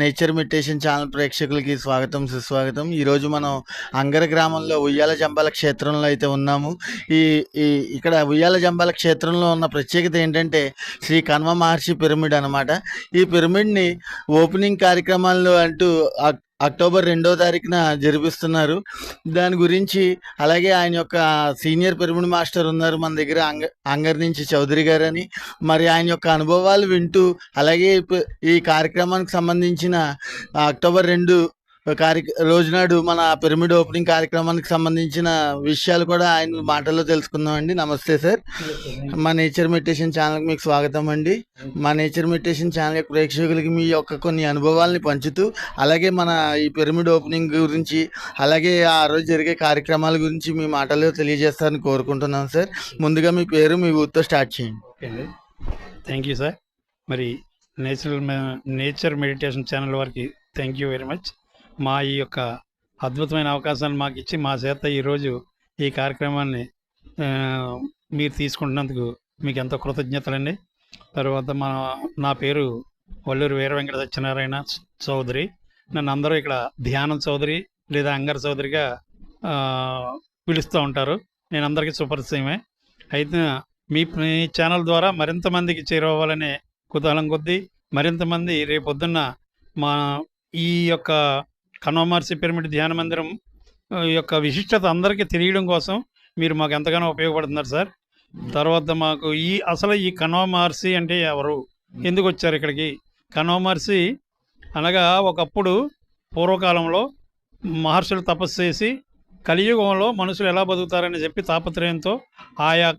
Nature meditation channel ప్రేక్షకులకి స్వాగతం సుస్వాగతం. ఈరోజు మనం అంగర గ్రామంలో ఉయ్యాల జంబాల క్షేత్రంలో అయితే ఉన్నాము. ఈ ఈ ఇక్కడ ఉయ్యాల జంబాల క్షేత్రంలో ఉన్న ప్రత్యేకత ఏంటంటే శ్రీ కన్వ మహర్షి పిరమిడ్ అనమాట ఈ పిరమిడ్ని ఓపెనింగ్ కార్యక్రమాల్లో అంటూ అక్టోబర్ రెండో తారీఖున జరిపిస్తున్నారు. దాని గురించి అలాగే ఆయన యొక్క సీనియర్ పిరమిడ్ మాస్టర్ ఉన్నారు మన దగ్గర అంగ అంగర్ నుంచి చౌదరి గారు అని మరి ఆయన యొక్క అనుభవాలు వింటూ అలాగే ఈ కార్యక్రమానికి సంబంధించిన అక్టోబర్ రెండు కార్య రోజునాడు మన పిరమిడ్ ఓపెనింగ్ కార్యక్రమానికి సంబంధించిన విషయాలు కూడా ఆయన మాటల్లో తెలుసుకుందామండి. నమస్తే సార్. మా నేచర్ మెడిటేషన్ ఛానల్కి మీకు స్వాగతం అండి. మా నేచర్ మెడిటేషన్ ఛానల్ యొక్క ప్రేక్షకులకి మీ యొక్క కొన్ని అనుభవాల్ని పంచుతూ అలాగే మన ఈ పిరమిడ్ ఓపెనింగ్ గురించి అలాగే ఆ రోజు జరిగే కార్యక్రమాల గురించి మీ మాటల్లో తెలియజేస్తారని కోరుకుంటున్నాను సార్. ముందుగా మీ పేరు మీ ఊరితో స్టార్ట్ చేయండి. అండి. Thank you sir. మరి నేచురల్ నేచర్ మెడిటేషన్ ఛానల్ వారికి థ్యాంక్ యూ వెరీ మచ్. మా ఈ యొక్క అద్భుతమైన అవకాశాన్ని మాకు ఇచ్చి మా చేత ఈరోజు ఈ కార్యక్రమాన్ని మీరు తీసుకుంటున్నందుకు మీకు ఎంతో కృతజ్ఞతలండి. తర్వాత మా నా పేరు వల్లూరు వీర వెంకట సత్యనారాయణ చౌదరి. నన్ను అందరూ ఇక్కడ ధ్యానం చౌదరి లేదా అంగర్ చౌదరిగా పిలుస్తూ ఉంటారు. నేను అందరికీ సుపరిచయమే. అయితే మీ మీ ఛానల్ ద్వారా మరింత మందికి చేరవ్వాలనే కుతూహలం కొద్దీ మరింత మంది రేపొద్దున్న మా ఈ యొక్క కన్వమర్సి పిరమిడ్ ధ్యాన మందిరం యొక్క విశిష్టత అందరికీ తెలియడం కోసం మీరు మాకు ఎంతగానో ఉపయోగపడుతున్నారు సార్. తర్వాత మాకు ఈ అసలు ఈ కన్వమర్సి అంటే ఎవరు? ఎందుకు వచ్చారు ఇక్కడికి? కన్వమర్సి అనగా ఒకప్పుడు పూర్వకాలంలో మహర్షులు తపస్సు చేసి కలియుగంలో మనుషులు ఎలా బతుకుతారని చెప్పి తాపత్రయంతో ఆయా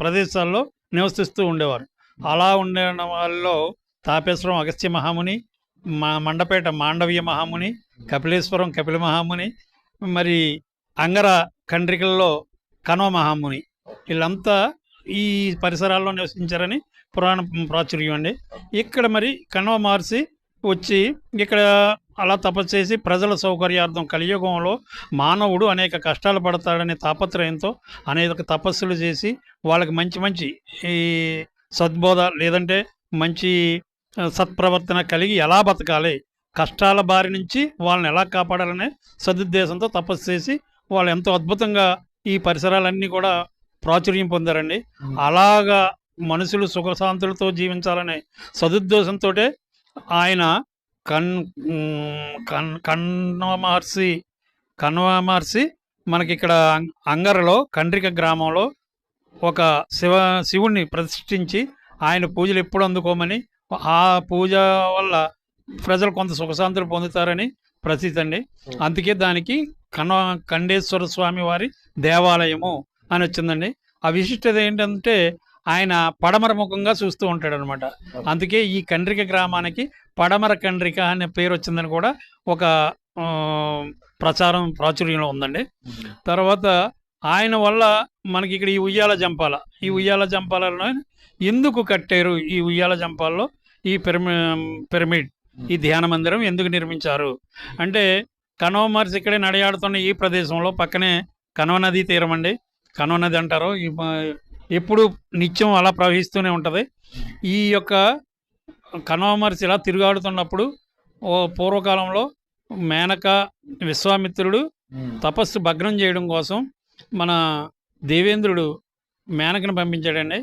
ప్రదేశాల్లో నివసిస్తూ ఉండేవారు. అలా ఉండే వాళ్ళలో తాపేశ్వరం అగస్త్య మహాముని మా మండపేట మాండవీయ మహాముని కపిలేశ్వరం కపిల మహాముని మరి అంగర కండ్రికల్లో కనవ మహాముని. వీళ్ళంతా ఈ పరిసరాల్లో నివసించారని పురాణ ప్రాచుర్యం అండి. ఇక్కడ మరి కనవ మహర్షి వచ్చి ఇక్కడ అలా తపస్సు చేసి ప్రజల సౌకర్యార్థం కలియుగంలో మానవుడు అనేక కష్టాలు పడతాడనే తాపత్రయంతో అనేక తపస్సులు చేసి వాళ్ళకి మంచి మంచి ఈ సద్బోధ లేదంటే మంచి సత్ప్రవర్తన కలిగి ఎలా బతకాలి? కష్టాల బారి నుంచి వాళ్ళని ఎలా కాపాడాలనే సదుద్దేశంతో తపస్సు చేసి వాళ్ళు ఎంతో అద్భుతంగా ఈ పరిసరాలన్నీ కూడా ప్రాచుర్యం పొందారండి. అలాగా మనుషులు సుఖశాంతులతో జీవించాలనే సదుద్దేశంతో ఆయన కన్ కన్ కన్వ మహర్షి కన్వ మహర్షి మనకి ఇక్కడ అంగరలో కండ్రిక గ్రామంలో ఒక శివ శివుణ్ణి ప్రతిష్ఠించి ఆయన పూజలు ఎప్పుడు అందుకోమని ఆ పూజ వల్ల ప్రజలు కొంత సుఖశాంతులు పొందుతారని ప్రసిద్ధి అండి అందుకే దానికి కన కండేశ్వర స్వామి వారి దేవాలయము అని వచ్చిందండి. ఆ విశిష్టత ఏంటంటే ఆయన పడమర ముఖంగా చూస్తూ ఉంటాడు అనమాట అందుకే ఈ కండ్రిక గ్రామానికి పడమర కండ్రిక అనే పేరు వచ్చిందని కూడా ఒక ప్రచారం ప్రాచుర్యంలో ఉందండి. తర్వాత ఆయన వల్ల మనకి ఇక్కడ ఈ ఉయ్యాల జంపాల. ఈ ఉయ్యాల జంపాలలో ఎందుకు కట్టారు ఈ ఉయ్యాల జంపాల్లో? ఈ పిరమి పిరమిడ్ ఈ ధ్యాన మందిరం ఎందుకు నిర్మించారు? అంటే కనవ మహర్షి ఇక్కడే నడయాడుతున్న ఈ ప్రదేశంలో పక్కనే కనవ నది తీరం అండి. కనవ నది అంటారు. ఎప్పుడు నిత్యం అలా ప్రవహిస్తూనే ఉంటుంది. ఈ యొక్క కనవ మహర్షి ఇలా తిరుగాడుతున్నప్పుడు ఓ పూర్వకాలంలో మేనక విశ్వామిత్రుడు తపస్సు భగ్నం చేయడం కోసం మన దేవేంద్రుడు మేనకను పంపించాడండి.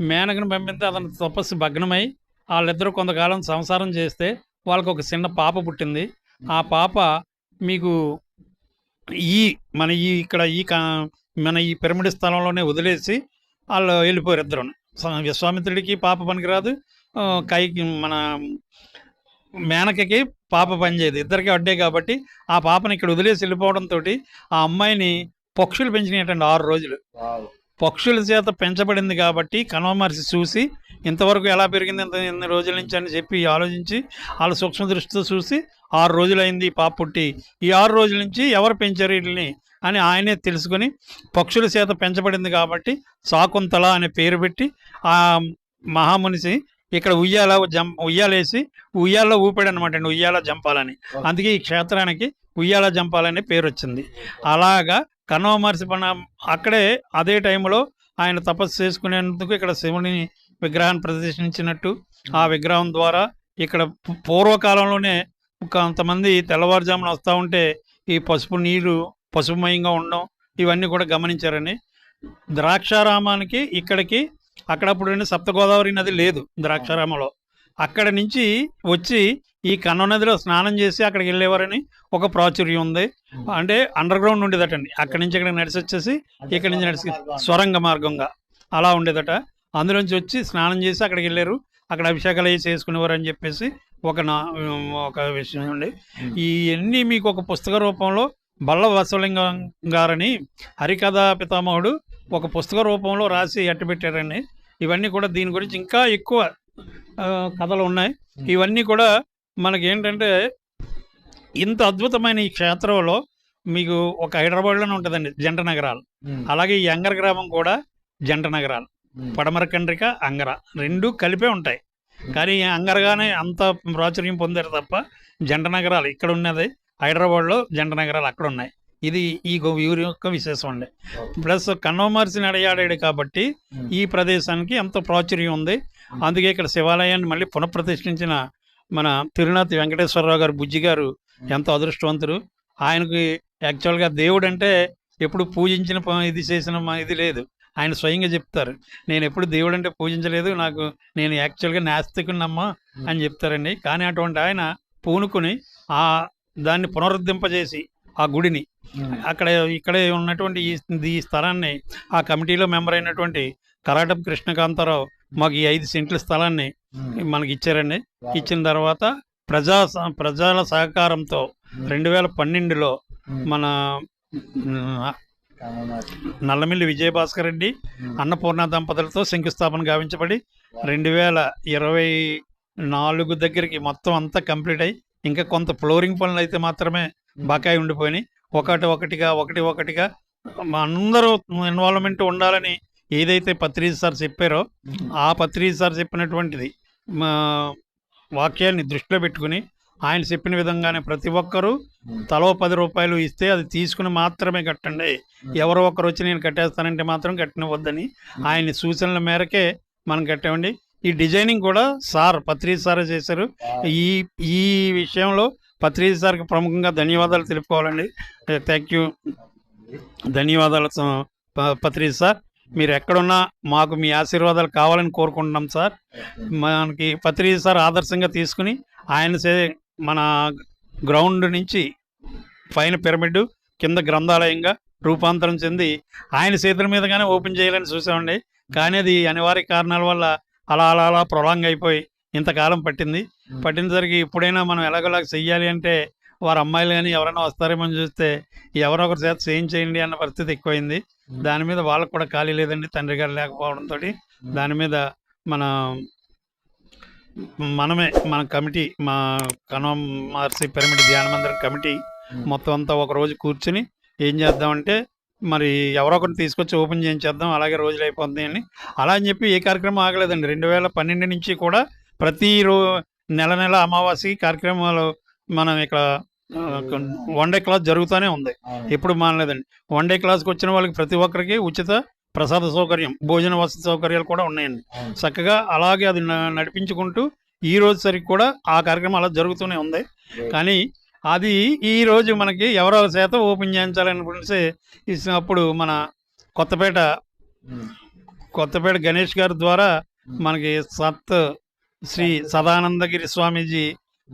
మేనకను పంపితే అతని తపస్సు భగ్నమై వాళ్ళిద్దరూ కొంతకాలం సంసారం చేస్తే వాళ్ళకు ఒక చిన్న పాప పుట్టింది. ఆ పాప మీకు ఈ మన ఈ ఇక్కడ ఈ మన ఈ పిరమిడ్ స్థలంలోనే వదిలేసి వాళ్ళు వెళ్ళిపోయారు ఇద్దరు విశ్వామిత్రుడికి పాప పనికిరాదు. కైకి మన మేనకకి పాప పనిచేయదు. ఇద్దరికి అడ్డే కాబట్టి ఆ పాపని ఇక్కడ వదిలేసి వెళ్ళిపోవడంతో ఆ అమ్మాయిని పక్షులు పెంచినాయటండి ఆరు రోజులు. పక్షుల చేత పెంచబడింది కాబట్టి కనవమర్చి చూసి ఇంతవరకు ఎలా పెరిగింది ఇంత ఇన్ని రోజుల నుంచి అని చెప్పి ఆలోచించి వాళ్ళ సూక్ష్మ దృష్టితో చూసి ఆరు రోజులైంది పాప పుట్టి. ఈ ఆరు రోజుల నుంచి ఎవరు పెంచారు వీటిని అని ఆయనే తెలుసుకొని పక్షుల చేత పెంచబడింది కాబట్టి శాకుంతల అనే పేరు పెట్టి ఆ మహామునిసి ఇక్కడ ఉయ్యాల జం ఉయ్యాలేసి ఉయ్యాల్లో ఊపాడు అనమాట అండి ఉయ్యాల జంపాలని. అందుకే ఈ క్షేత్రానికి ఉయ్యాల జంపాలనే పేరు వచ్చింది. అలాగా కన్నవ పన అక్కడే అదే టైంలో ఆయన తపస్సు చేసుకునేందుకు ఇక్కడ శివుని విగ్రహాన్ని ప్రదర్శించినట్టు ఆ విగ్రహం ద్వారా ఇక్కడ పూర్వకాలంలోనే కొంతమంది తెల్లవారుజామున వస్తూ ఉంటే ఈ పసుపు నీరు పసుపుమయంగా ఉండడం ఇవన్నీ కూడా గమనించారని. ద్రాక్షారామానికి ఇక్కడికి అక్కడప్పుడు సప్తగోదావరి నది లేదు ద్రాక్షారామంలో. అక్కడ నుంచి వచ్చి ఈ కన్న నదిలో స్నానం చేసి అక్కడికి వెళ్ళేవారని ఒక ప్రాచుర్యం ఉంది. అంటే అండర్ గ్రౌండ్ ఉండేదటండి. అక్కడి నుంచి ఇక్కడ నడిచి వచ్చేసి ఇక్కడి నుంచి నడిచి స్వరంగ మార్గంగా అలా ఉండేదట. అందులోంచి వచ్చి స్నానం చేసి అక్కడికి వెళ్ళారు. అక్కడ అభిషేకాలు అవి చేసుకునేవారు అని చెప్పేసి ఒక నా ఒక విషయం అండి. ఇవన్నీ మీకు ఒక పుస్తక రూపంలో బల్ల వసలింగం గారని హరికథా పితామహుడు ఒక పుస్తక రూపంలో రాసి అట్టబెట్టారండి ఇవన్నీ కూడా దీని గురించి ఇంకా ఎక్కువ కథలు ఉన్నాయి. ఇవన్నీ కూడా మనకి ఏంటంటే ఇంత అద్భుతమైన ఈ క్షేత్రంలో మీకు ఒక హైదరాబాద్లోనే ఉంటుందండి జంట నగరాలు. అలాగే ఈ అంగర గ్రామం కూడా జంట నగరాలు. పడమర కండ్రిక అంగర. రెండు కలిపే ఉంటాయి. కానీ అంగరగానే అంత ప్రాచుర్యం పొందారు తప్ప జంట నగరాలు ఇక్కడ ఉన్నది హైదరాబాద్లో జంట నగరాలు అక్కడ ఉన్నాయి. ఇది ఈ గో- ఊరి యొక్క విశేషం అండి. ప్లస్ కన్నోమర్సి నడయాడాడు కాబట్టి ఈ ప్రదేశానికి ఎంతో ప్రాచుర్యం ఉంది. అందుకే ఇక్కడ శివాలయాన్ని మళ్ళీ పునఃప్రతిష్ఠించిన మన తిరునాథ్ వెంకటేశ్వరరావు గారు బుజ్జి గారు ఎంతో అదృష్టవంతుడు ఆయనకి యాక్చువల్గా దేవుడు అంటే ఎప్పుడు పూజించిన ఇది చేసిన మా ఇది లేదు. ఆయన స్వయంగా చెప్తారు. నేను ఎప్పుడు దేవుడు అంటే పూజించలేదు నాకు నేను యాక్చువల్గా నాస్తికున్నమ్మా అని చెప్తారండి. కానీ అటువంటి ఆయన పూనుకుని ఆ దాన్ని పునరుద్ధరింపజేసి ఆ గుడిని అక్కడ ఇక్కడే ఉన్నటువంటి ఈ ఈ స్థలాన్ని ఆ కమిటీలో మెంబర్ అయినటువంటి కరాటం కృష్ణకాంతారావు మాకు ఈ ఐదు సెంట్ల స్థలాన్ని మనకి ఇచ్చారండి ఇచ్చిన తర్వాత ప్రజా ప్రజల సహకారంతో రెండు వేల పన్నెండులో మన నల్లమిల్లి విజయభాస్కర్ రెడ్డి అన్నపూర్ణ దంపతులతో శంకుస్థాపన గావించబడి రెండు వేల ఇరవై నాలుగు దగ్గరికి మొత్తం అంతా కంప్లీట్ అయ్యి ఇంకా కొంత ఫ్లోరింగ్ పనులు అయితే మాత్రమే బకాయి ఉండిపోయినాయి. ఒకటి ఒకటిగా ఒకటి ఒకటిగా అందరూ ఇన్వాల్వ్మెంట్ ఉండాలని ఏదైతే పత్రిజ సార్ చెప్పారో ఆ పత్రిజ సార్ చెప్పినటువంటిది వాక్యాన్ని దృష్టిలో పెట్టుకుని ఆయన చెప్పిన విధంగానే ప్రతి ఒక్కరూ తలో పది రూపాయలు ఇస్తే అది తీసుకుని మాత్రమే కట్టండి. ఎవరో ఒకరు వచ్చి నేను కట్టేస్తానంటే మాత్రం కట్టనివద్దని ఆయన సూచనల మేరకే మనం కట్టామండి. ఈ డిజైనింగ్ కూడా సార్ పత్రిక సారే చేశారు. ఈ ఈ విషయంలో పత్రిక సార్కి ప్రముఖంగా ధన్యవాదాలు తెలుపుకోవాలండి. Thank you. ధన్యవాదాలు స- ప- పత్రిక సార్. మీరు ఎక్కడున్నా మాకు మీ ఆశీర్వాదాలు కావాలని కోరుకుంటున్నాం సార్. మనకి పత్రిక సార్ ఆదర్శంగా తీసుకుని ఆయన మన గ్రౌండ్ నుంచి పైన పిరమిడ్ కింద గ్రంథాలయంగా రూపాంతరం చెంది ఆయన చేతుల మీదగానే ఓపెన్ చేయాలని చూసామండి. కానీ అది అనివార్య కారణాల వల్ల అలా అలా అలా ప్రొలాంగ్ అయిపోయి ఇంతకాలం పట్టింది. పట్టినసరికి ఇప్పుడైనా మనం ఎలాగోలాగ చెయ్యాలి అంటే వారు అమ్మాయిలు కానీ ఎవరైనా వస్తారేమో చూస్తే ఎవరో ఒకరి చేత చేయించేయండి అన్న పరిస్థితి ఎక్కువైంది. దాని మీద వాళ్ళకు కూడా ఖాళీ లేదండి. తండ్రి గారు లేకపోవడంతో దాని మీద మన మనమే మన కమిటీ మా కనం మహర్షి పిరమిడ్ ధ్యాన మందిరం కమిటీ మొత్తం అంతా ఒక రోజు కూర్చుని ఏం చేద్దామంటే మరి ఎవరో ఒకరిని తీసుకొచ్చి ఓపెన్ చేయించేద్దాం అలాగే రోజులు అయిపోతుంది అని. అలా అని చెప్పి ఏ కార్యక్రమం ఆగలేదండి. రెండు వేల పన్నెండు నుంచి కూడా ప్రతి రో నెల నెల అమావాస్య కార్యక్రమాలు మనం ఇక్కడ వన్ డే క్లాస్ జరుగుతూనే ఉంది. ఎప్పుడు మానలేదండి. వన్ డే క్లాస్కి వచ్చిన వాళ్ళకి ప్రతి ఒక్కరికి ఉచిత ప్రసాద సౌకర్యం భోజన వసతి సౌకర్యాలు కూడా ఉన్నాయండి. చక్కగా అలాగే అది నడిపించుకుంటూ ఈ రోజు సరికి కూడా ఆ కార్యక్రమం అలా జరుగుతూనే ఉంది. కానీ అది ఈ రోజు మనకి ఎవరో శాతం ఓపెన్ చేయించాలని గురించి ఇచ్చినప్పుడు మన కొత్తపేట కొత్తపేట గణేష్ గారి ద్వారా మనకి సత్ శ్రీ సదానందగిరి స్వామీజీ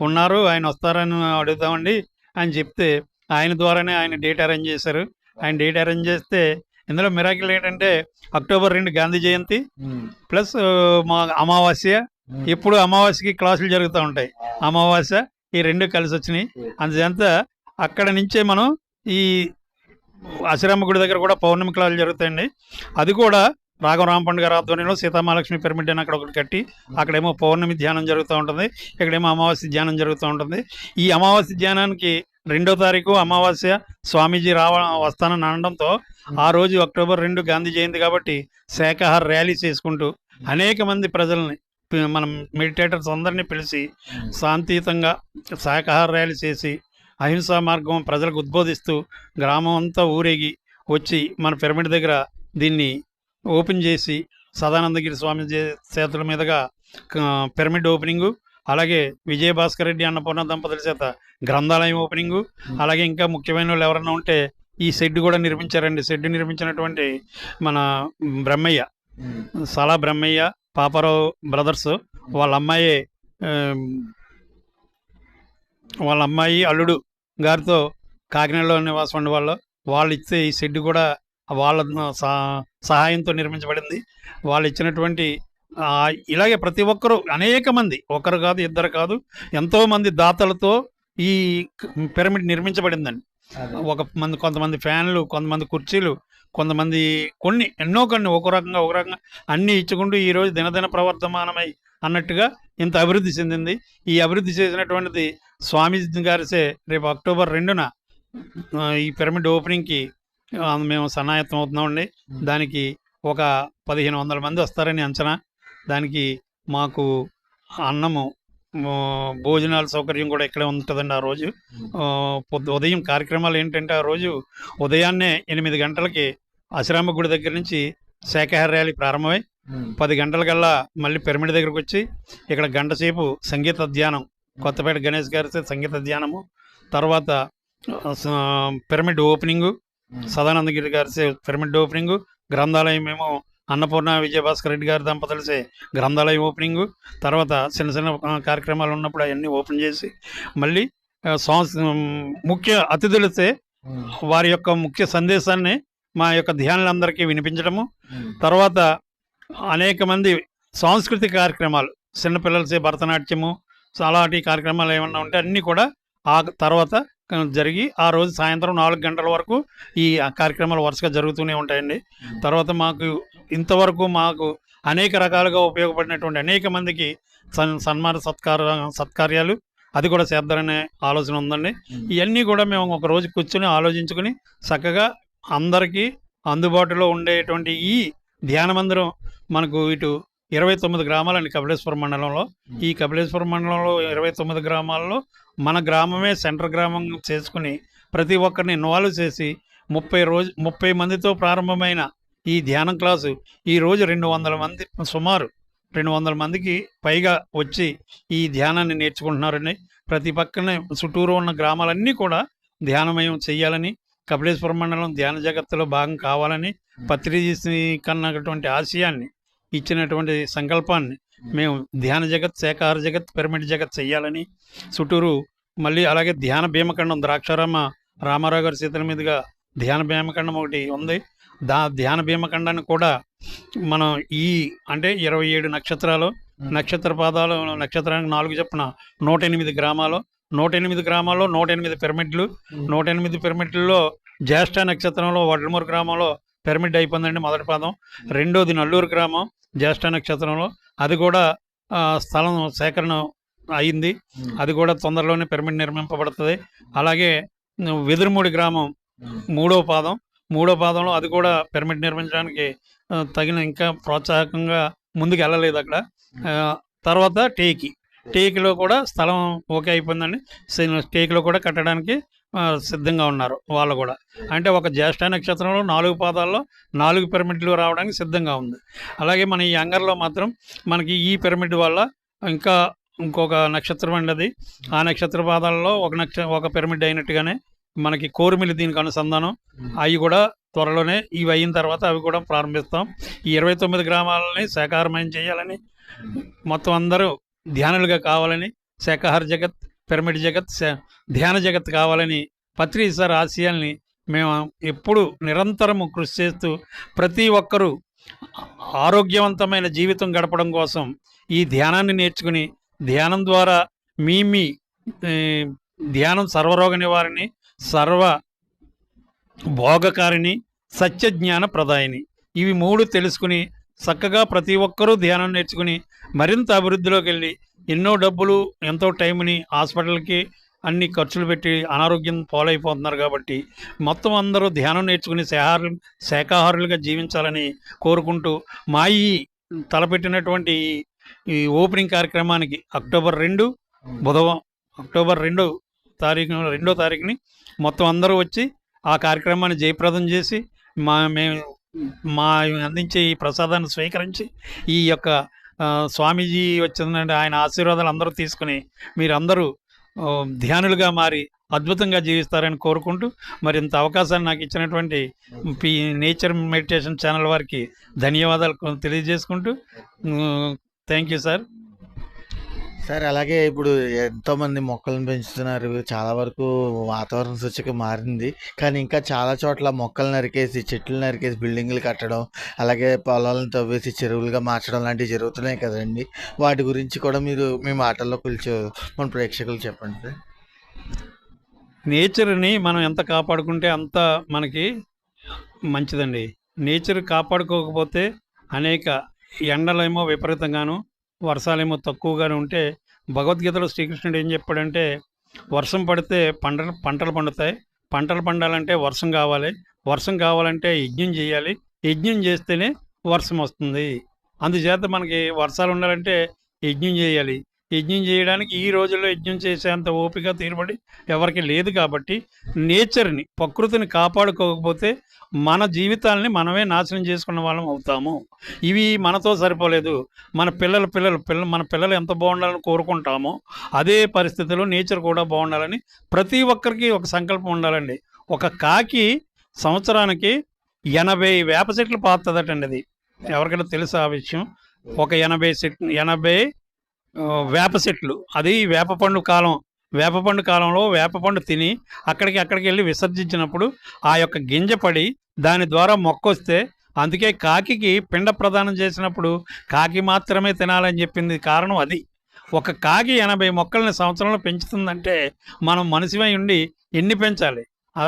ఉన్నారు ఆయన వస్తారని అడుగుతామండి అని చెప్తే ఆయన ద్వారానే ఆయన డేట్ అరేంజ్ చేశారు. ఆయన డేట్ అరేంజ్ చేస్తే ఇందులో మిరాకిల్ ఏంటంటే అక్టోబర్ రెండు గాంధీ జయంతి ప్లస్ మా అమావాస్య. ఎప్పుడు అమావాస్యకి క్లాసులు జరుగుతూ ఉంటాయి. అమావాస్య ఈ రెండు కలిసి వచ్చినాయి. అందుచేత అక్కడ నుంచే మనం ఈ అశ్రమ గుడి దగ్గర కూడా పౌర్ణమి క్లాసులు జరుగుతాయండి. అది కూడా రాఘవ రాంపండ్ గారి ఆధ్వర్యంలో సీతామహాలక్ష్మి పిరమిడ్ అని అక్కడ ఒకటి కట్టి అక్కడేమో పౌర్ణమి ధ్యానం జరుగుతూ ఉంటుంది. ఇక్కడేమో అమావాస్య ధ్యానం జరుగుతూ ఉంటుంది. ఈ అమావాస్య ధ్యానానికి రెండో తారీఖు అమావాస్య స్వామీజీ రావ వస్తానని అనడంతో ఆ రోజు అక్టోబర్ రెండు గాంధీ జయంతి కాబట్టి శాఖాహార ర్యాలీ చేసుకుంటూ అనేక మంది ప్రజల్ని మనం మెడిటేటర్స్ అందరినీ పిలిచి శాంతియుతంగా శాఖాహార ర్యాలీ చేసి అహింసా మార్గం ప్రజలకు ఉద్బోధిస్తూ గ్రామం అంతా ఊరేగి వచ్చి మన పిరమిడ్ దగ్గర దీన్ని ఓపెన్ చేసి సదానందగిరి స్వామి చేతుల మీదుగా పిరమిడ్ ఓపెనింగు అలాగే విజయభాస్కర్ రెడ్డి అన్నపూర్ణ దంపతుల చేత గ్రంథాలయం ఓపెనింగు అలాగే ఇంకా ముఖ్యమైన వాళ్ళు ఎవరైనా ఉంటే ఈ షెడ్ కూడా నిర్మించారండి. షెడ్ నిర్మించినటువంటి మన బ్రహ్మయ్య సలా బ్రహ్మయ్య పాపారావు బ్రదర్స్ వాళ్ళ అమ్మాయి వాళ్ళ అమ్మాయి అల్లుడు గారితో కాకినాడలో నివాసం ఉండే వాళ్ళు వాళ్ళు ఇచ్చే ఈ షెడ్ కూడా వాళ్ళ సహా- సహాయంతో నిర్మించబడింది. వాళ్ళు ఇచ్చినటువంటి ఇలాగే ప్రతి ఒక్కరూ అనేక మంది ఒకరు కాదు ఇద్దరు కాదు ఎంతో మంది దాతలతో ఈ పిరమిడ్ నిర్మించబడిందండి. ఒక మంది కొంతమంది ఫ్యాన్లు కొంతమంది కుర్చీలు కొంతమంది కొన్ని ఎన్నో కొన్ని ఒక రకంగా ఒక రకంగా అన్నీ ఇచ్చుకుంటూ ఈరోజు దినదిన ప్రవర్తమానమై అన్నట్టుగా ఇంత అభివృద్ధి చెందింది. ఈ అభివృద్ధి చేసినటువంటిది స్వామీజీ గారిసే రేపు అక్టోబర్ రెండున ఈ పిరమిడ్ ఓపెనింగ్కి మేము సన్నాయత్తం అవుతున్నామండి. దానికి ఒక పదిహేను వందల మంది వస్తారని అంచనా. దానికి మాకు అన్నము భోజనాల సౌకర్యం కూడా ఇక్కడే ఉంటుందండి ఆ రోజు. ఉదయం కార్యక్రమాలు ఏంటంటే ఆ రోజు ఉదయాన్నే ఎనిమిది గంటలకి ఆశ్రామ గుడి దగ్గర నుంచి శాఖాహార ర్యాలీ ప్రారంభమై పది గంటలకల్లా మళ్ళీ పిరమిడ్ దగ్గరకు వచ్చి ఇక్కడ గంట సేపు సంగీత ధ్యానం కొత్తపేట గణేష్ గారి సంగీత ధ్యానము తర్వాత పిరమిడ్ ఓపెనింగు సదానందగిరి గారి పిరమిడ్ ఓపెనింగ్ గ్రంథాలయం ఏమో అన్నపూర్ణ విజయభాస్కర్ రెడ్డి గారి దంపతులసే గ్రంథాలయం ఓపెనింగ్ తర్వాత చిన్న చిన్న కార్యక్రమాలు ఉన్నప్పుడు అవన్నీ ఓపెన్ చేసి మళ్ళీ ముఖ్య అతిథులసే వారి యొక్క ముఖ్య సందేశాన్ని మా యొక్క ధ్యానులందరికీ వినిపించడము. తర్వాత అనేక మంది సాంస్కృతిక కార్యక్రమాలు చిన్నపిల్లలసే భరతనాట్యము సో అలాంటి కార్యక్రమాలు ఏమన్నా ఉంటే అన్నీ కూడా ఆ తర్వాత జరిగి ఆ రోజు సాయంత్రం నాలుగు గంటల వరకు ఈ కార్యక్రమాలు వరుసగా జరుగుతూనే ఉంటాయండి. తర్వాత మాకు ఇంతవరకు మాకు అనేక రకాలుగా ఉపయోగపడినటువంటి అనేక మందికి సన్ సన్మాన సత్కార సత్కార్యాలు అది కూడా చేద్దారనే ఆలోచన ఉందండి. ఇవన్నీ కూడా మేము ఒక రోజు కూర్చొని ఆలోచించుకుని చక్కగా అందరికీ అందుబాటులో ఉండేటువంటి ఈ ధ్యాన మందిరం మనకు ఇటు ఇరవై తొమ్మిది గ్రామాలండి కపిలేశ్వరం మండలంలో. ఈ కపిలేశ్వరం మండలంలో ఇరవై తొమ్మిది గ్రామాల్లో మన గ్రామమే సెంటర్ గ్రామం చేసుకుని ప్రతి ఒక్కరిని ఇన్వాల్వ్ చేసి ముప్పై రోజు ముప్పై మందితో ప్రారంభమైన ఈ ధ్యానం క్లాసు ఈ రోజు రెండు వందల మంది సుమారు రెండు వందల మందికి పైగా వచ్చి ఈ ధ్యానాన్ని నేర్చుకుంటున్నారని ప్రతి పక్కనే చుట్టూరు ఉన్న గ్రామాలన్నీ కూడా ధ్యానమయం చేయాలని కపిలేశ్వర మండలం ధ్యాన జగత్తులో భాగం కావాలని పత్రిజీ కన్నటువంటి ఆశయాన్ని ఇచ్చినటువంటి సంకల్పాన్ని మేము. ధ్యాన జగత్ శాఖాహార జగత్ పిరమిడ్ జగత్ చెయ్యాలని చుట్టూరు మళ్ళీ అలాగే ధ్యాన భీమఖండం ద్రాక్షారామ రామారావు గారి చేతుల మీదుగా ధ్యాన భీమఖండం ఒకటి ఉంది. దా ధ్యాన భీమఖండాన్ని కూడా మనం ఈ అంటే ఇరవై ఏడు నక్షత్రాలు నక్షత్ర పాదాలు నక్షత్రానికి నాలుగు చొప్పున నూట ఎనిమిది గ్రామాలు నూట ఎనిమిది గ్రామాల్లో నూట ఎనిమిది పిరమిడ్లు నూట ఎనిమిది పిరమిడ్లలో జ్యేష్ఠ నక్షత్రంలో వడ్లమూరు గ్రామంలో పిరమిడ్ అయిపోయిందండి మొదటి పాదం. రెండోది నల్లూరు గ్రామం జ్యేష్ఠ నక్షత్రంలో. అది కూడా స్థలం సేకరణ అయింది. అది కూడా తొందరలోనే పిరమిడ్ నిర్మింపబడుతుంది. అలాగే వెదురుమూడి గ్రామం మూడో పాదం. మూడో పాదంలో అది కూడా పిరమిడ్ నిర్మించడానికి తగిన ఇంకా ప్రోత్సాహకంగా ముందుకు వెళ్ళలేదు అక్కడ. తర్వాత టేకి. టేకిలో కూడా స్థలం ఓకే అయిపోయిందండి. టేకిలో కూడా కట్టడానికి సిద్ధంగా ఉన్నారు వాళ్ళు కూడా. అంటే ఒక జ్యేష్ఠ నక్షత్రంలో నాలుగు పాదాల్లో నాలుగు పిరమిడ్లు రావడానికి సిద్ధంగా ఉంది. అలాగే మన ఈ అంగర్లో మాత్రం మనకి ఈ పిరమిడ్ వల్ల ఇంకా ఇంకొక నక్షత్రం అండి అది ఆ నక్షత్ర పాదాలలో ఒక నక్ష ఒక పిరమిడ్ అయినట్టుగానే మనకి కోరిమిలి దీనికి అనుసంధానం. అవి కూడా త్వరలోనే ఇవి అయిన తర్వాత అవి కూడా ప్రారంభిస్తాం. ఈ ఇరవై తొమ్మిది గ్రామాలని శాకాహారమయం చేయాలని మొత్తం అందరూ ధ్యానులుగా కావాలని శాకాహార జగత్ పిరమిడ్ జగత్ ధ్యాన జగత్ కావాలని పత్రిసార్ ఆశయాల్ని మేము ఎప్పుడు నిరంతరము కృషి చేస్తూ ప్రతి ఒక్కరూ ఆరోగ్యవంతమైన జీవితం గడపడం కోసం ఈ ధ్యానాన్ని నేర్చుకుని ధ్యానం ద్వారా మీ మీ ధ్యానం సర్వరోగ నివారణి సర్వ భోగకారిణి సత్యజ్ఞాన ప్రదాయిని. ఇవి మూడు తెలుసుకుని చక్కగా ప్రతి ఒక్కరూ ధ్యానం నేర్చుకుని మరింత అభివృద్ధిలోకి వెళ్ళి ఎన్నో డబ్బులు ఎంతో టైంని హాస్పిటల్కి అన్ని ఖర్చులు పెట్టి అనారోగ్యం పాలైపోతున్నారు కాబట్టి మొత్తం అందరూ ధ్యానం నేర్చుకుని శాహారు శాఖాహారులుగా జీవించాలని కోరుకుంటూ మా ఈ తలపెట్టినటువంటి ఈ- ఓపెనింగ్ కార్యక్రమానికి అక్టోబర్ రెండు బుధవారం అక్టోబర్ రెండు తారీఖు రెండో తారీఖుని మొత్తం అందరూ వచ్చి ఆ కార్యక్రమాన్ని జయప్రదం చేసి మా మేము మా అందించే ఈ ప్రసాదాన్ని స్వీకరించి ఈ యొక్క స్వామీజీ వచ్చిందంటే ఆయన ఆశీర్వాదాలు అందరూ తీసుకుని మీరందరూ ధ్యానులుగా మారి అద్భుతంగా జీవిస్తారని కోరుకుంటూ మరి ఇంత అవకాశాన్ని నాకు ఇచ్చినటువంటి పి నేచర్ మెడిటేషన్ ఛానల్ వారికి ధన్యవాదాలు తెలియజేసుకుంటూ థ్యాంక్ యూ సార్. సార్ అలాగే ఇప్పుడు ఎంతోమంది మొక్కలను పెంచుతున్నారు. చాలా వరకు వాతావరణ సూచిక మారింది. కానీ ఇంకా చాలా చోట్ల మొక్కలు నరికేసి చెట్లు నరికేసి బిల్డింగ్లు కట్టడం అలాగే పొలాలను తవ్వేసి చెరువులుగా మార్చడం లాంటివి జరుగుతున్నాయి కదండి. వాటి గురించి కూడా మీరు మీ మాటల్లో కొంచెం మన ప్రేక్షకులు చెప్పండి సార్. నేచర్ని మనం ఎంత కాపాడుకుంటే అంత మనకి మంచిదండి. నేచర్ కాపాడుకోకపోతే అనేక ఎండలేమో విపరీతంగాను వర్షాలేమో తక్కువగాను ఉంటే భగవద్గీతలో శ్రీకృష్ణుడు ఏం చెప్పాడంటే వర్షం పడితే పంటలు పంటలు పండుతాయి. పంటలు పండాలంటే వర్షం కావాలి. వర్షం కావాలంటే యజ్ఞం చేయాలి. యజ్ఞం చేస్తేనే వర్షం వస్తుంది. అందుచేత మనకి వర్షాలు ఉండాలంటే యజ్ఞం చేయాలి. యజ్ఞం చేయడానికి ఈ రోజుల్లో యజ్ఞం చేసేంత ఓపిక తీరుబడి ఎవరికి లేదు కాబట్టి నేచర్ని ప్రకృతిని కాపాడుకోకపోతే మన జీవితాలని మనమే నాశనం చేసుకున్న వాళ్ళం అవుతాము. ఇవి మనతో సరిపోలేదు. మన పిల్లల పిల్లలు పిల్ల మన పిల్లలు ఎంత బాగుండాలని కోరుకుంటామో అదే పరిస్థితిలో నేచర్ కూడా బాగుండాలని ప్రతి ఒక్కరికి ఒక సంకల్పం ఉండాలండి. ఒక కాకి సంవత్సరానికి ఎనభై వేప చెట్లు పాతుందటండి అది. ఎవరికైనా తెలుసా ఆ విషయం? ఒక ఎనభై సెట్ ఎనభై వేప చెట్లు. అది వేప పండు కాలం. వేప పండు కాలంలో వేప పండు తిని అక్కడికి అక్కడికి వెళ్ళి విసర్జించినప్పుడు ఆ యొక్క గింజ పడి దాని ద్వారా మొక్క వస్తే అందుకే కాకికి పిండ ప్రదానం చేసినప్పుడు కాకి మాత్రమే తినాలని చెప్పింది కారణం అది. ఒక కాకి ఎనభై మొక్కల్ని సంవత్సరంలో పెంచుతుందంటే మనం మనిషిమై ఉండి ఎన్ని పెంచాలి?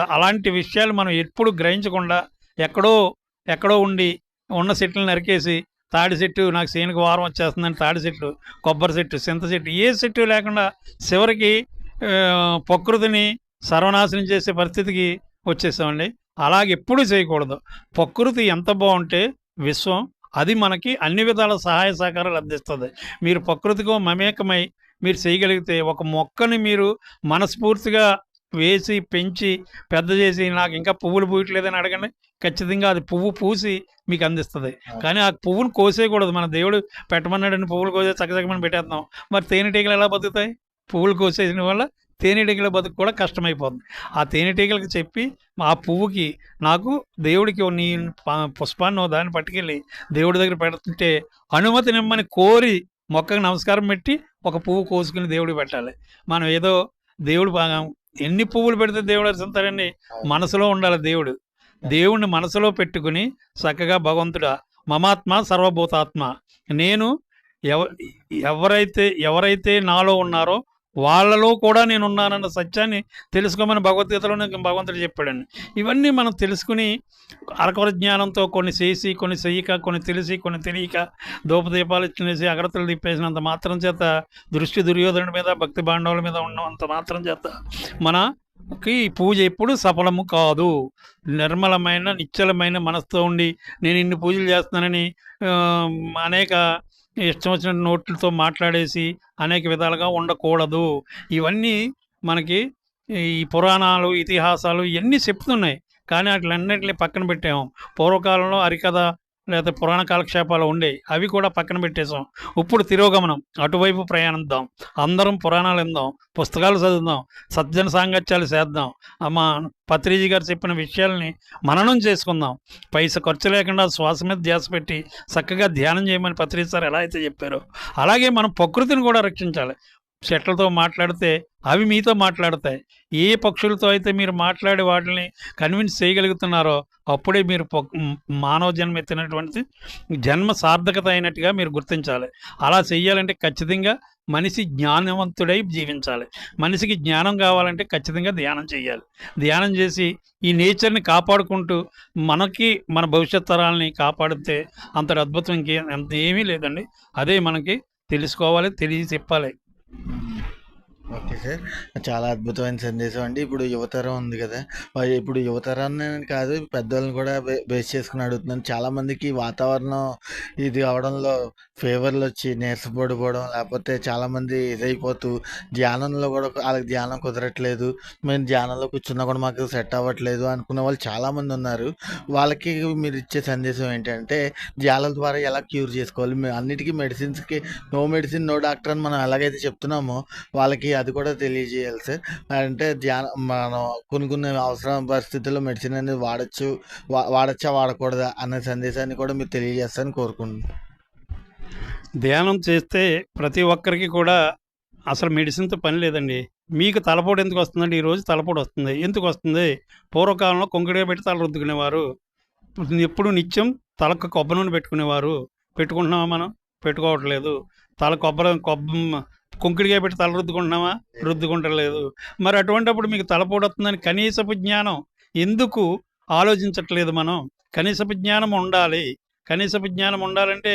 అలాంటి విషయాలు మనం ఎప్పుడు గ్రహించకుండా ఎక్కడో ఎక్కడో ఉండి ఉన్న చెట్లను నరికేసి తాడి చెట్టు నాకు సేనుకు వారం వచ్చేస్తుందని తాడి చెట్టు కొబ్బరి చెట్టు చింత చెట్టు ఏ చెట్టు లేకుండా చివరికి ప్రకృతిని సర్వనాశనం చేసే పరిస్థితికి వచ్చేసామండి. అలాగే ఎప్పుడూ చేయకూడదు. ప్రకృతి ఎంత బాగుంటే విశ్వం అది మనకి అన్ని విధాల సహాయ సహకారాలు అందిస్తుంది. మీరు ప్రకృతితో మమేకమై మీరు చేయగలిగితే ఒక మొక్కని మీరు మనస్ఫూర్తిగా వేసి పెంచి పెద్ద చేసి నాకు ఇంకా పువ్వులు పూయట్లేదని అడగండి. ఖచ్చితంగా అది పువ్వు పూసి మీకు అందిస్తుంది. కానీ ఆ పువ్వును కోసేయకూడదు. మన దేవుడు పెట్టమన్నాడని పువ్వులు కోసే చక్కచక్కమని పెట్టేద్దాం. మరి తేనెటీగలు ఎలా బతుకుతాయి? పువ్వులు కోసేసిన వల్ల తేనెటీగల బతుకు కూడా కష్టమైపోతుంది ఆ తేనెటీగలకు చెప్పి ఆ పువ్వుకి నాకు దేవుడికి నీ పుష్పాన్ని దాన్ని పట్టుకెళ్ళి దేవుడి దగ్గర పెడుతుంటే అనుమతి నిమ్మని కోరి మొక్కకు నమస్కారం పెట్టి ఒక పువ్వు కోసుకుని దేవుడికి పెట్టాలి. మనం ఏదో దేవుడు బాగా ఎన్ని పువ్వులు పెడితే దేవుడు అరుచుతారని మనసులో ఉండాలి దేవుడు. దేవుణ్ణి మనసులో పెట్టుకుని చక్కగా భగవంతుడా మమాత్మ సర్వభూతాత్మ. నేను ఎవ ఎవరైతే ఎవరైతే నాలో ఉన్నారో వాళ్ళలో కూడా నేను ఉన్నానన్న సత్యాన్ని తెలుసుకోమని భగవద్గీతలో భగవంతుడు చెప్పాడండి. ఇవన్నీ మనం తెలుసుకుని అరకొర జ్ఞానంతో కొన్ని చేసి కొన్ని చెయ్యక కొన్ని తెలిసి కొన్ని తెలియక దూపదీపాలు ఇచ్చినేసి అగరతలు తిప్పేసినంత మాత్రం చేత దృష్టి దుర్యోధనుడి మీద భక్తి బాండవుల మీద ఉన్నంత మాత్రం చేత మనకి పూజ ఎప్పుడు సఫలము కాదు. నిర్మలమైన నిశ్చలమైన మనసుతో ఉండి నేను ఇన్ని పూజలు చేస్తున్నానని అనేక ఇష్టం వచ్చిన నోట్లతో మాట్లాడేసి అనేక విధాలుగా ఉండకూడదు. ఇవన్నీ మనకి ఈ పురాణాలు ఇతిహాసాలు ఇవన్నీ చెప్తున్నాయి. కానీ వాటిలన్నింటినీ పక్కన పెట్టాము. పూర్వకాలంలో హరికథ లేకపోతే పురాణ కాలక్షేపాలు ఉండేవి అవి కూడా పక్కన పెట్టేసాం ఇప్పుడు తిరోగమనం అటువైపు ప్రయాణిద్దాం అందరం పురాణాలు ఇందాం పుస్తకాలు చదువుదాం సజ్జన సాంగత్యాలు చేద్దాం. మా పత్రిజీ గారు చెప్పిన విషయాల్ని మననం చేసుకుందాం. పైస ఖర్చు లేకుండా శ్వాస మీద ధ్యాస పెట్టి చక్కగా ధ్యానం చేయమని పత్రిజీ సార్ ఎలా అయితే చెప్పారో అలాగే మనం ప్రకృతిని కూడా రక్షించాలి. చెట్లతో మాట్లాడితే అవి మీతో మాట్లాడతాయి. ఏ పక్షులతో అయితే మీరు మాట్లాడి వాటిని కన్విన్స్ చేయగలుగుతున్నారో అప్పుడే మీరు మానవ జన్మ ఎత్తినటువంటి జన్మ సార్థకత అయినట్టుగా మీరు గుర్తించాలి. అలా చేయాలంటే ఖచ్చితంగా మనిషి జ్ఞానవంతుడై జీవించాలి. మనిషికి జ్ఞానం కావాలంటే ఖచ్చితంగా ధ్యానం చేయాలి ధ్యానం చేసి ఈ నేచర్ని కాపాడుకుంటూ మనకి మన భవిష్యత్ తరాలని కాపాడితే అంతటి అద్భుతం ఇంకే అంత ఏమీ లేదండి. అదే మనకి తెలుసుకోవాలి తెలియ చెప్పాలి. Okay sir. చాలా అద్భుతమైన సందేశం అండి. ఇప్పుడు యువతరం ఉంది కదా! ఇప్పుడు యువతరాన్ని కాదు పెద్దవాళ్ళని కూడా బేస్ చేసుకుని అడుగుతున్నాను. చాలామందికి వాతావరణం ఇది ఫేవర్లు ఫీవర్‌లొచ్చి నీరసపడిపోవడం, లేకపోతే చాలామంది ఇదైపోతూ ధ్యానంలో కూడా వాళ్ళకి ధ్యానం కుదరట్లేదు. మేము ధ్యానంలో కూర్చున్నా కూడా మాకు సెట్ అవ్వట్లేదు అనుకునే వాళ్ళు చాలామంది ఉన్నారు వాళ్ళకి మీరు ఇచ్చే సందేశం ఏంటంటే ధ్యానాల ద్వారా ఎలా క్యూర్ చేసుకోవాలి? మేము అన్నిటికీ మెడిసిన్స్‌కి నో మెడిసిన్, నో డాక్టర్ అని మనం ఎలాగైతే చెప్తున్నామో వాళ్ళకి అది కూడా తెలియజేయాలి సార్. అంటే ధ్యానం మనం కొన్ని కొన్ని అవసరం పరిస్థితుల్లో మెడిసిన్ అనేది వాడచ్చు వా వాడకూడదా? అనే సందేశాన్ని కూడా మీరు తెలియజేస్తారని కోరుకుంటున్నాను. ధ్యానం చేస్తే ప్రతి ఒక్కరికి కూడా అసలు మెడిసిన్‌తో పని లేదండి. మీకు తలపోటు ఎందుకు వస్తుందండి? ఈరోజు తలపోటు వస్తుంది. ఎందుకు వస్తుంది? పూర్వకాలంలో కొంకుడిగా పెట్టి తల రుద్దుకునేవారు. ఎప్పుడు నిత్యం తలకు కొబ్బరి నూనె పెట్టుకునేవారు. పెట్టుకుంటున్నామా మనం? పెట్టుకోవట్లేదు. తల కొబ్బరి కొబ్బ కుంకుడుకాయ పెట్టి తల రుద్దుకుంటున్నామా? రుద్దుకుంటలేదు. మరి అటువంటిప్పుడు మీకు తలపోటు వస్తుందని కనీసపు జ్ఞానం ఎందుకు ఆలోచించట్లేదు మనం? కనీసపు జ్ఞానం ఉండాలి. కనీసపు జ్ఞానం ఉండాలంటే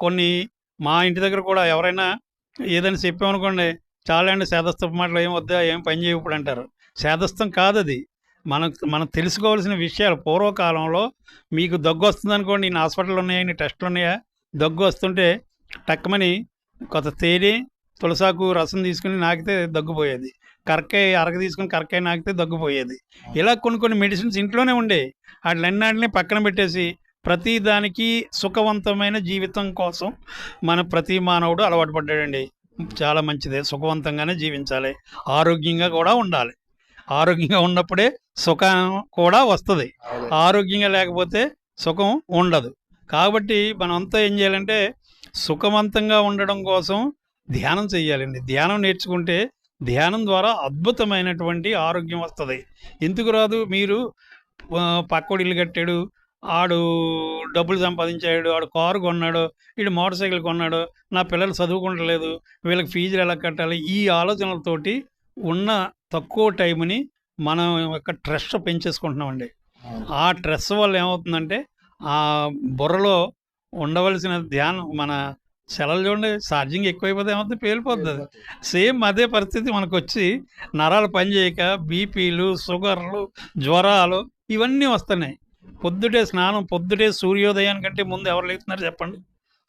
కొన్ని మా ఇంటి దగ్గర కూడా ఎవరైనా ఏదైనా చెప్పామనుకోండి, చాలండి సేదస్తపు మాటలు ఏం వద్దా? ఏం పని చేయవు ఇప్పుడు అంటారు. కాదు కాదది. మనం మనం తెలుసుకోవాల్సిన విషయాలు పూర్వకాలంలో మీకు దగ్గు వస్తుందనుకోండి ఇన్ని హాస్పిటల్ ఉన్నాయా? ఇన్ని టెస్టులు ఉన్నాయా? దగ్గు వస్తుంటే టక్కమని కొత్త తేనె, తులసాకు రసం తీసుకొని నాకితే దగ్గుపోయేది. కరకాయ అరగ తీసుకొని కరకాయ నాకితే దగ్గుపోయేది. ఇలా కొన్ని కొన్ని మెడిసిన్స్ ఇంట్లోనే ఉండే ఉండేయి. ఆటిలన్నిటిని పక్కన పెట్టేసి ప్రతి దానికి సుఖవంతమైన జీవితం కోసం మన ప్రతి మానవుడు అలవాటు పడ్డాడండి. చాలా మంచిదే. సుఖవంతంగానే జీవించాలి. ఆరోగ్యంగా కూడా ఉండాలి. ఆరోగ్యంగా ఉన్నప్పుడే సుఖం కూడా వస్తది. ఆరోగ్యంగా లేకపోతే సుఖం ఉండదు. కాబట్టి మనమంతా ఏం చేయాలంటే సుఖవంతంగా ఉండడం కోసం ధ్యానం చేయాలండి. ధ్యానం నేర్చుకుంటే ధ్యానం ద్వారా అద్భుతమైనటువంటి ఆరోగ్యం వస్తది. ఎందుకు రాదు? మీరు ఆహ్, పక్కోడు ఇల్లు కట్టాడు. ఆడు డబ్బులు సంపాదించాడు. ఆడు కారు కొన్నాడు. ఈడు మోటార్ సైకిల్ కొన్నాడు. నా పిల్లలు చదువుకుంటలేదు. వీళ్ళకి ఫీజులు ఎలా కట్టాలి? ఈ ఆలోచనలతోటి ఉన్న తక్కువ టైంని మనం యొక్క స్ట్రెస్ పెంచేసుకుంటున్నామండి. ఆ స్ట్రెస్ వల్ల ఏమవుతుందంటే ఆ బుర్రలో ఉండవలసిన ధ్యానం మన సెలలు చూడండి ఛార్జింగ్ ఎక్కువైపోతే ఏమవుతుంది? పేలిపోద్దది. సేమ్ అదే పరిస్థితి మనకొచ్చి నరాలు పనిచేయక బీపీలు, షుగర్‌లు, జ్వరాలు ఇవన్నీ వస్తున్నాయి. పొద్దుటే స్నానం పొద్దుటే సూర్యోదయానికంటే ముందు ఎవరు లెగుతున్నారు చెప్పండి?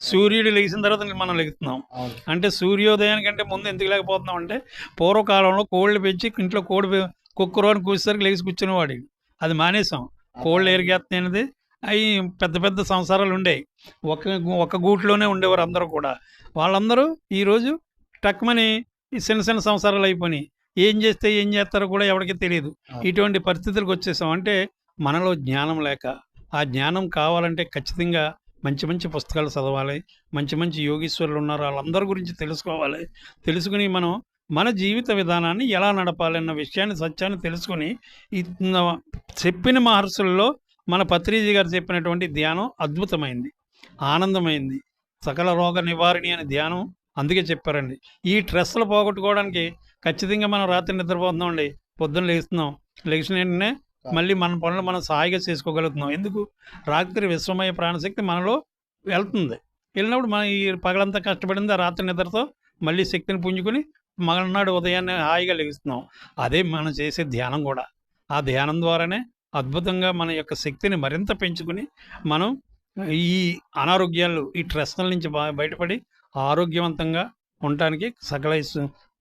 సూర్యుడు లెగిసిన తర్వాత మనం లెగుతున్నాం. అంటే సూర్యోదయానికంటే ముందు ఎందుకు లేకపోతున్నాం అంటే పూర్వకాలంలో కోళ్ళు పెంచి ఇంట్లో కోడి కుక్కరో అని కూసేసరికి లెగిసి కూర్చునేవాడు. అది మానేసాం. కోళ్ళు ఎరిగేత్తనేది అయి పెద్ద పెద్ద సంసారాలు ఉండేయి. ఒక ఒక గూట్లోనే ఉండేవారు అందరూ కూడా. వాళ్ళందరూ ఈరోజు టక్కుమని ఈ చిన్న చిన్న సంసారాలు అయిపోయినాయి. ఏం చేస్తే ఏం చేస్తారో కూడా ఎవరికీ. అవును. ఇటువంటి పరిస్థితులకు వచ్చేసాం. అంటే మనలో జ్ఞానం లేక ఆ జ్ఞానం కావాలంటే ఖచ్చితంగా మంచి మంచి పుస్తకాలు చదవాలి. మంచి మంచి యోగీశ్వరులు ఉన్నారు. వాళ్ళందరి గురించి తెలుసుకోవాలి. తెలుసుకుని మనం మన జీవిత విధానాన్ని ఎలా నడపాలన్న విషయాన్ని సత్యాన్ని తెలుసుకొని చెప్పిన మహర్షుల్లో మన పత్రిజీ గారు చెప్పినటువంటి ధ్యానం అద్భుతమైంది. ఆనందమైంది. సకల రోగ నివారిణి అనే ధ్యానం అందుకే చెప్పారండి. ఈ స్ట్రెస్‌లు పోగొట్టుకోవడానికి ఖచ్చితంగా మనం రాత్రి నిద్రపోతున్నామండి. పొద్దున్న లేస్తున్నాం లేచిన వెంటనే మళ్ళీ మన పనులు మనం సాయిగా చేసుకోగలుగుతున్నాం. ఎందుకు? రాత్రి విశ్వమయ ప్రాణశక్తి మనలో వెళ్తుంది. వెళ్ళినప్పుడు మనం ఈ పగలంతా కష్టపడింది ఆ రాత్రి నిద్రతో మళ్ళీ శక్తిని పుంజుకొని మగనాడు ఉదయాన్నే హాయిగా లెగుస్తున్నాం. అదే మనం చేసే ధ్యానం కూడా. ఆ ధ్యానం ద్వారానే అద్భుతంగా మన యొక్క శక్తిని మరింత పెంచుకొని మనం ఈ అనారోగ్యాలు ఈ ట్రెస్ల నుంచి బయటపడి ఆరోగ్యవంతంగా ఉండటానికి సకల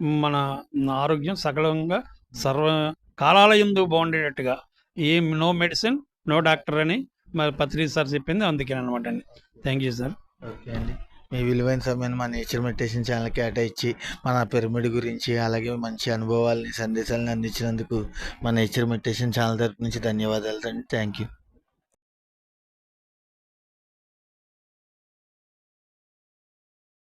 మన ఆరోగ్యం సకలంగా సర్వ కాలాలయందు బాగుండేటట్టుగా ఏం నో మెడిసిన్, నో డాక్టర్ అని మరి పత్రిక సార్ చెప్పింది అందుకేననమాట అండి. Thank you sir. ఓకే అండి. మీ విలువైన సమయాన్ని మా నేచర్ మెడిటేషన్ ఛానల్‌కి కేటాయించి మన పిరమిడ్ గురించి అలాగే మంచి అనుభవాలని సందేశాలను అందించినందుకు మా నేచర్ మెడిటేషన్ ఛానల్ తరపు నుంచి ధన్యవాదాలు అండి. Thank you.